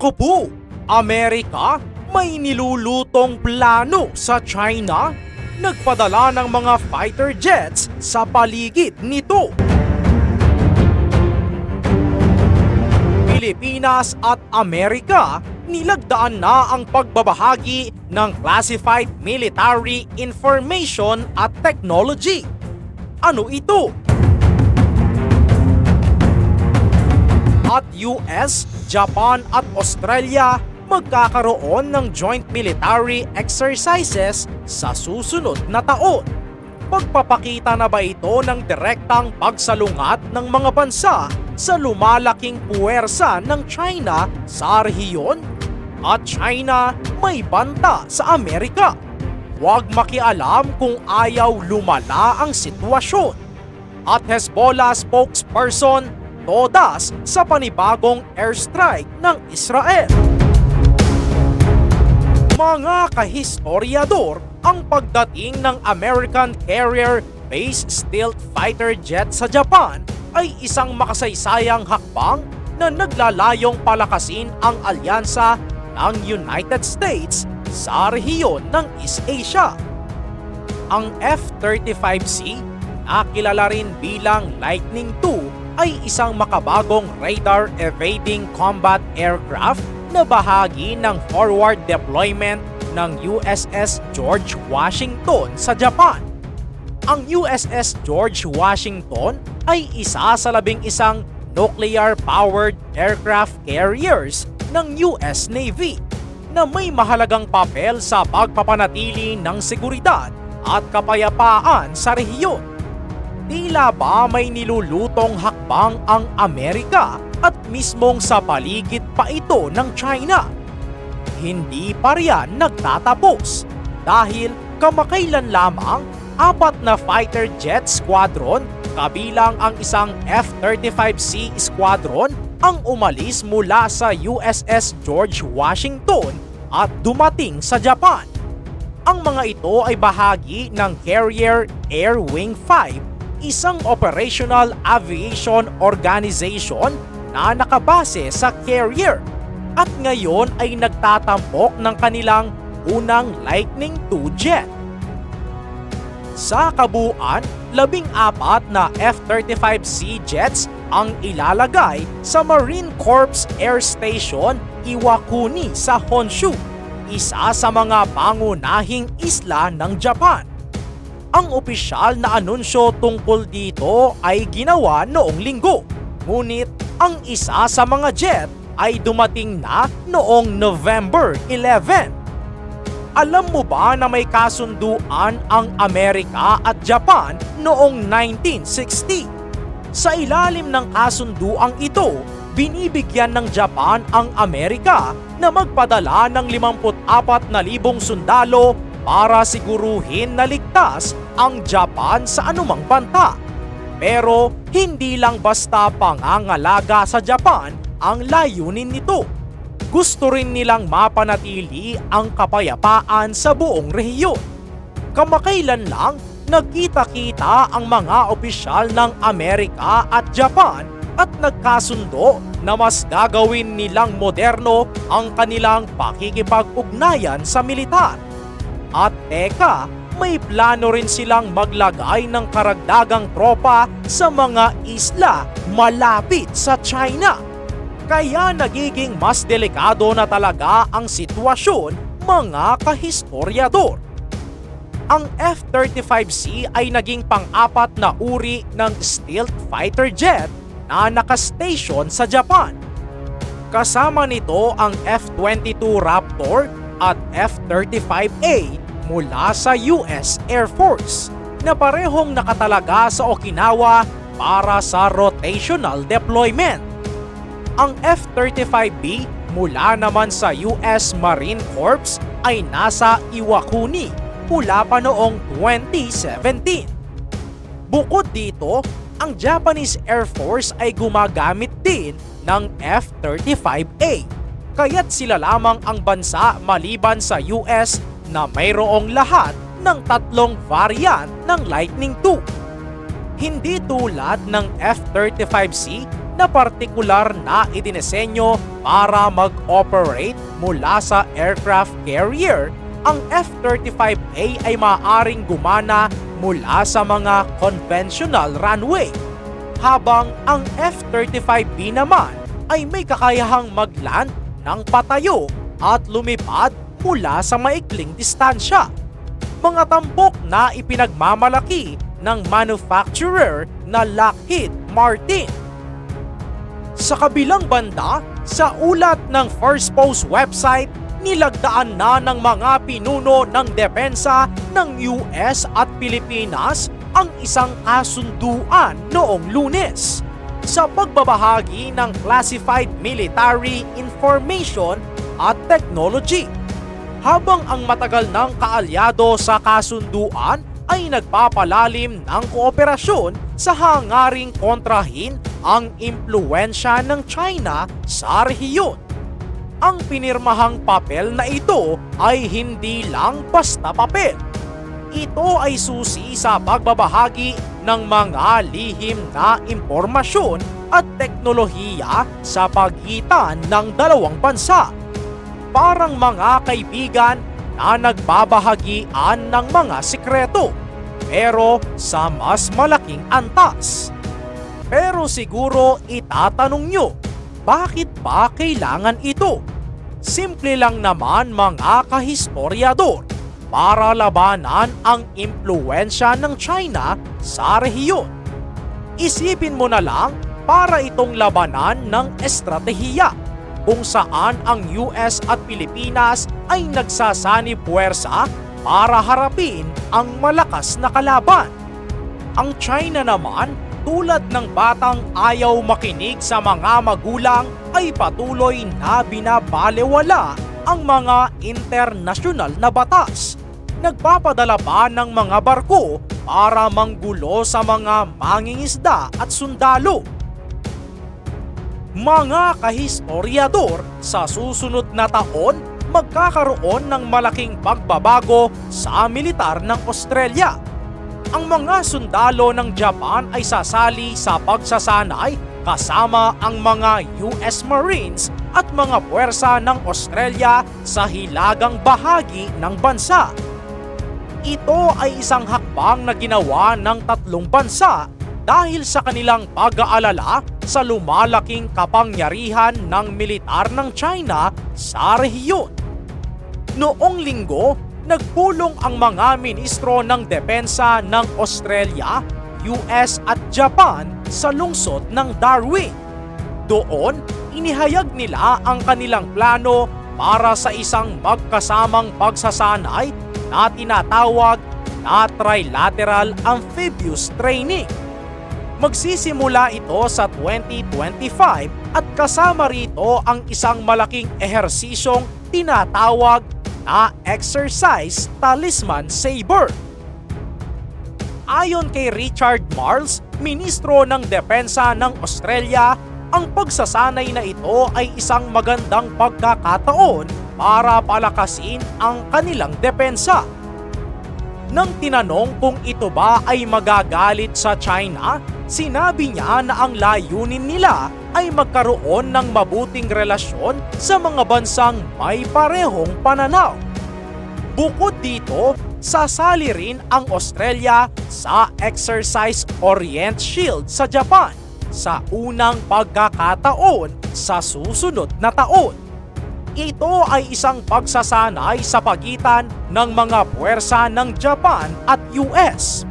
Naku po, Amerika may nilulutong plano sa China. Nagpadala ng mga fighter jets sa paligid nito. Pilipinas at Amerika nilagdaan na ang pagbabahagi ng classified military information at technology. Ano ito? At US, Japan at Australia magkakaroon ng joint military exercises sa susunod na taon. Pagpapakita na ba ito ng direktang pagsalungat ng mga bansa sa lumalaking puwersa ng China sa rehiyon? At China may banta sa Amerika. Huwag makialam kung ayaw lumala ang sitwasyon. At Hezbollah spokesperson todas sa panibagong airstrike ng Israel. Mga kahistoryador, ang pagdating ng American Carrier-based stealth fighter jet sa Japan ay isang makasaysayang hakbang na naglalayong palakasin ang alyansa ng United States sa rehiyon ng East Asia. Ang F-35C, na kilala rin bilang Lightning II, ay isang makabagong radar evading combat aircraft na bahagi ng forward deployment ng USS George Washington sa Japan. Ang USS George Washington ay isa sa labing isang nuclear-powered aircraft carriers ng US Navy na may mahalagang papel sa pagpapanatili ng seguridad at kapayapaan sa rehiyon. Tila ba may nilulutong hakbang ang Amerika at mismong sa paligid pa ito ng China? Hindi pa riyan nagtatapos dahil kamakailan lamang apat na fighter jet squadron kabilang ang isang F-35C squadron ang umalis mula sa USS George Washington at dumating sa Japan. Ang mga ito ay bahagi ng Carrier Air Wing 5 isang operational aviation organization na nakabase sa carrier at ngayon ay nagtatampok ng kanilang unang Lightning II jet. Sa kabuuan, labing apat na F-35C jets ang ilalagay sa Marine Corps Air Station Iwakuni sa Honshu, isa sa mga pangunahing isla ng Japan. Ang opisyal na anunsyo tungkol dito ay ginawa noong linggo. Ngunit ang isa sa mga jet ay dumating na noong November 11. Alam mo ba na may kasunduan ang Amerika at Japan noong 1960? Sa ilalim ng kasunduang ito, binibigyan ng Japan ang Amerika na magpadala ng 54,000 sundalo para siguruhin na ligtas ang Japan sa anumang banta. Pero hindi lang basta pangangalaga sa Japan ang layunin nito. Gusto rin nilang mapanatili ang kapayapaan sa buong rehiyon. Kamakailan lang nagkita-kita ang mga opisyal ng Amerika at Japan at nagkasundo na mas gagawin nilang moderno ang kanilang pakikipag-ugnayan sa militar. At teka, may plano rin silang maglagay ng karagdagang tropa sa mga isla malapit sa China. Kaya nagiging mas delikado na talaga ang sitwasyon mga kahistoryador. Ang F-35C ay naging pang-apat na uri ng stealth fighter jet na nakastation sa Japan. Kasama nito ang F-22 Raptor at F-35A mula sa US Air Force na parehong nakatalaga sa Okinawa para sa rotational deployment. Ang F-35B mula naman sa US Marine Corps ay nasa Iwakuni mula pa noong 2017. Bukod dito, ang Japanese Air Force ay gumagamit din ng F-35A. Kaya't sila lamang ang bansa maliban sa US na mayroong lahat ng tatlong variant ng Lightning II. Hindi tulad ng F-35C na partikular na idinesenyo para mag-operate mula sa aircraft carrier, ang F-35A ay maaaring gumana mula sa mga conventional runway, habang ang F-35B naman ay may kakayahang mag-land ng patayo at lumipad mula sa maikling distansya. Mga tampok na ipinagmamalaki ng manufacturer na Lockheed Martin. Sa kabilang banda, sa ulat ng First Post website, nilagdaan na ng mga pinuno ng depensa ng US at Pilipinas ang isang kasunduan noong lunes sa pagbabahagi ng classified military information at technology. Habang ang matagal ng kaalyado sa kasunduan ay nagpapalalim ng kooperasyon sa hangaring kontrahin ang impluensya ng China sa rehiyon. Ang pinirmahang papel na ito ay hindi lang basta papel. Ito ay susi sa pagbabahagi ng mga lihim na impormasyon at teknolohiya sa pagitan ng dalawang bansa. Parang mga kaibigan na nagbabahagian ng mga sikreto pero sa mas malaking antas. Pero siguro itatanong nyo, bakit ba kailangan ito? Simple lang naman mga kahistoryador para labanan ang impluensya ng China sa rehiyon. Isipin mo na lang para itong labanan ng estratehiya kung saan ang US at Pilipinas ay nagsasani puwersa para harapin ang malakas na kalaban. Ang China naman tulad ng batang ayaw makinig sa mga magulang ay patuloy na binabalewala ang mga internasyonal na batas. Nagpapadala pa ng mga barko para manggulo sa mga mangingisda at sundalo. Mga kahistoryador, sa susunod na taon, magkakaroon ng malaking pagbabago sa militar ng Australia. Ang mga sundalo ng Japan ay sasali sa pagsasanay kasama ang mga US Marines at mga puwersa ng Australia sa hilagang bahagi ng bansa. Ito ay isang hakbang na ginawa ng tatlong bansa dahil sa kanilang pag-aalala sa lumalaking kapangyarihan ng militar ng China sa rehiyon. Noong linggo, nagpulong ang mga ministro ng depensa ng Australia, US at Japan sa lungsod ng Darwin. Doon, inihayag nila ang kanilang plano para sa isang magkasamang pagsasanay na tinatawag na Trilateral Amphibious Training. Magsisimula ito sa 2025 at kasama rito ang isang malaking ehersisyong tinatawag na Exercise Talisman Saber. Ayon kay Richard Marles, Ministro ng Depensa ng Australia, ang pagsasanay na ito ay isang magandang pagkakataon para palakasin ang kanilang depensa. Nang tinanong kung ito ba ay magagalit sa China, sinabi niya na ang layunin nila ay magkaroon ng mabuting relasyon sa mga bansang may parehong pananaw. Bukod dito, sasali rin ang Australia sa Exercise Orient Shield sa Japan sa unang pagkakataon sa susunod na taon. Ito ay isang pagsasanay sa pagitan ng mga puwersa ng Japan at US.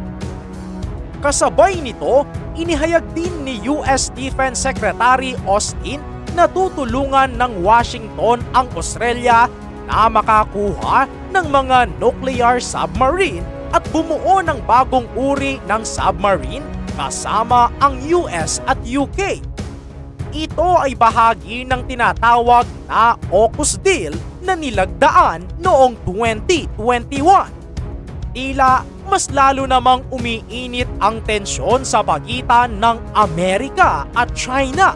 Kasabay nito, inihayag din ni US Defense Secretary Austin na tutulungan ng Washington ang Australia na makakuha ng mga nuclear submarine at bumuo ng bagong uri ng submarine kasama ang US at UK. Ito ay bahagi ng tinatawag na AUKUS deal na nilagdaan noong 2021. Tila mas lalo namang umiinit ang tensyon sa pagitan ng Amerika at China.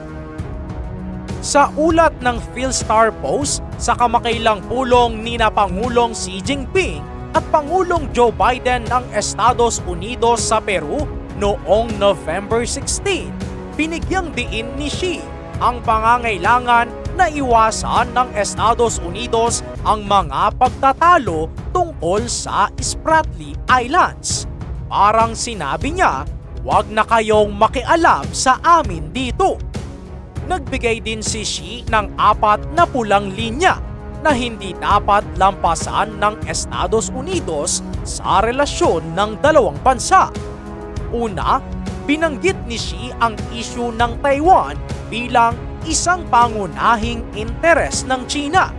Sa ulat ng Philstar Post sa kamakailang pulong ni na Pangulong Xi Jinping at Pangulong Joe Biden ng Estados Unidos sa Peru noong November 16, binigyang diin ni Xi ang pangangailangan na iwasan ng Estados Unidos ang mga pagtatalo tungkol sa Spratly Islands. Parang sinabi niya, huwag na kayong makialam sa amin dito. Nagbigay din si Xi ng apat na pulang linya na hindi dapat lampasan ng Estados Unidos sa relasyon ng dalawang bansa. Una, binanggit ni Xi ang issue ng Taiwan bilang isang pangunahing interes ng China.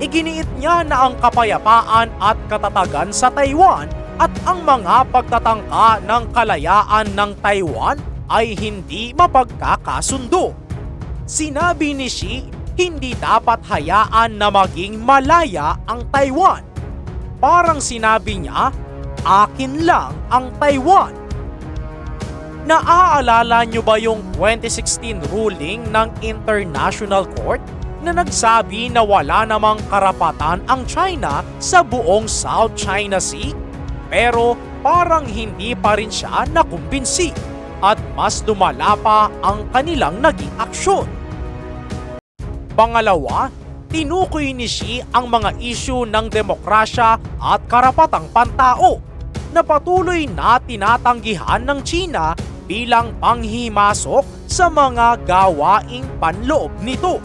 Iginiit niya na ang kapayapaan at katatagan sa Taiwan at ang mga pagtatangka ng kalayaan ng Taiwan ay hindi mapagkakasundo. Sinabi ni Xi, hindi dapat hayaan na maging malaya ang Taiwan. Parang sinabi niya, akin lang ang Taiwan. Naaalala niyo ba yung 2016 ruling ng International Court na nagsabi na wala namang karapatan ang China sa buong South China Sea? Pero parang hindi pa rin siya nakumbinsi at mas lumala pa ang kanilang naging aksyon. Pangalawa, tinukoy ni Xi ang mga isyu ng demokrasya at karapatang pantao na patuloy na tinatanggihan ng China bilang panghimasok sa mga gawaing panloob nito.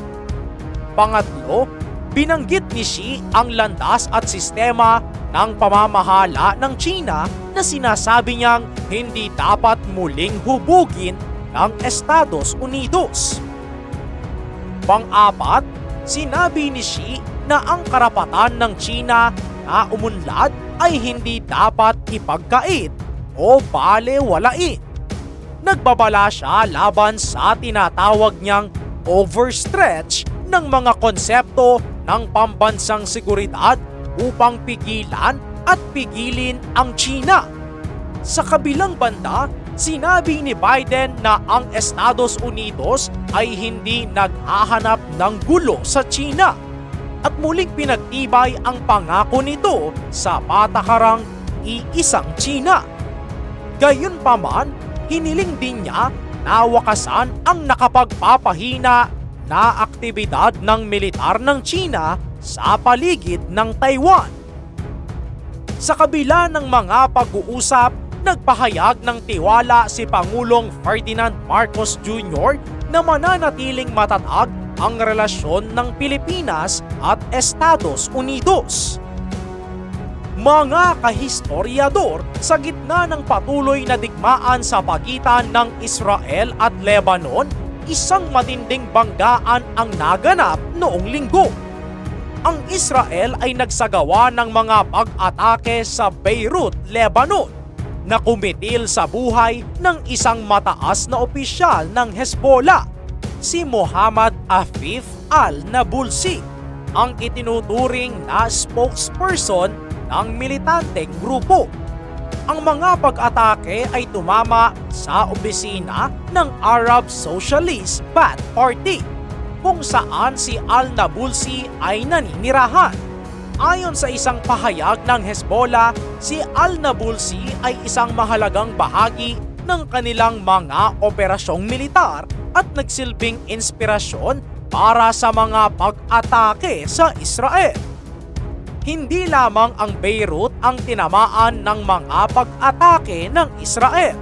Pangatlo, binanggit ni Xi ang landas at sistema ng pamamahala ng China na sinasabi niyang hindi dapat muling hubugin ng Estados Unidos. Pang-apat, sinabi ni Xi na ang karapatan ng China na umunlad ay hindi dapat ipagkait o balewalain. Nagbabala siya laban sa tinatawag niyang overstretch ng mga konsepto ng pambansang seguridad upang pigilan at pigilin ang China. Sa kabilang banda, sinabi ni Biden na ang Estados Unidos ay hindi naghahanap ng gulo sa China at muling pinagtibay ang pangako nito sa patakarang iisang China. Gayunpaman, hiniling din niya na wakasan ang nakapagpapahina na aktibidad ng militar ng China sa paligid ng Taiwan. Sa kabila ng mga pag-uusap, nagpahayag ng tiwala si Pangulong Ferdinand Marcos Jr. na mananatiling matatag ang relasyon ng Pilipinas at Estados Unidos. Mga kahistoryador, sa gitna ng patuloy na digmaan sa pagitan ng Israel at Lebanon, isang matinding banggaan ang naganap noong linggo. Ang Israel ay nagsagawa ng mga pag-atake sa Beirut, Lebanon na kumitil sa buhay ng isang mataas na opisyal ng Hezbollah, si Muhammad Afif al-Nabulsi, ang itinuturing na spokesperson ng militanteng grupo. Ang mga pag-atake ay tumama sa opisina ng Arab Socialist Ba'ath Party kung saan si Al-Nabulsi ay naninirahan. Ayon sa isang pahayag ng Hezbollah, si Al-Nabulsi ay isang mahalagang bahagi ng kanilang mga operasyong militar at nagsilbing inspirasyon para sa mga pag-atake sa Israel hindi lamang ang Beirut ang tinamaan ng mga pag-atake ng Israel.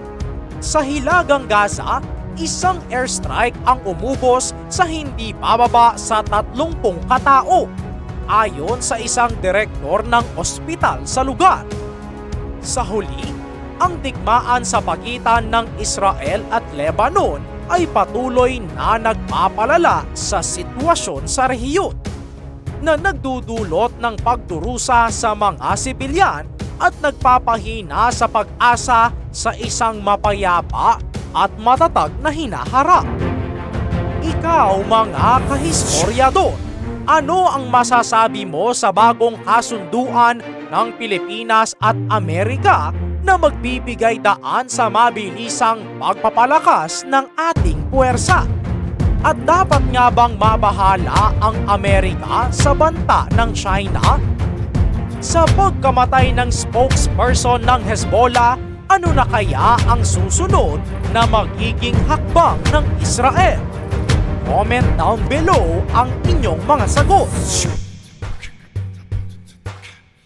Sa Hilagang Gaza, isang airstrike ang umubos sa hindi bababa sa 30 katao ayon sa isang direktor ng ospital sa lugar. Sa huli, ang digmaan sa pagitan ng Israel at Lebanon ay patuloy na nagpapalala sa sitwasyon sa rehiyon na nagdudulot ng pagdurusa sa mga sibilyan at nagpapahina sa pag-asa sa isang mapayapa at matatag na hinaharap. Ikaw mga kahistoryador, ano ang masasabi mo sa bagong kasunduan ng Pilipinas at Amerika na magbibigay daan sa mabilisang pagpapalakas ng ating puwersa? At dapat nga bang mabahala ang Amerika sa banta ng China? Sa pagkamatay ng spokesperson ng Hezbollah, ano na kaya ang susunod na magiging hakbang ng Israel? I-comment down below ang inyong mga sagot.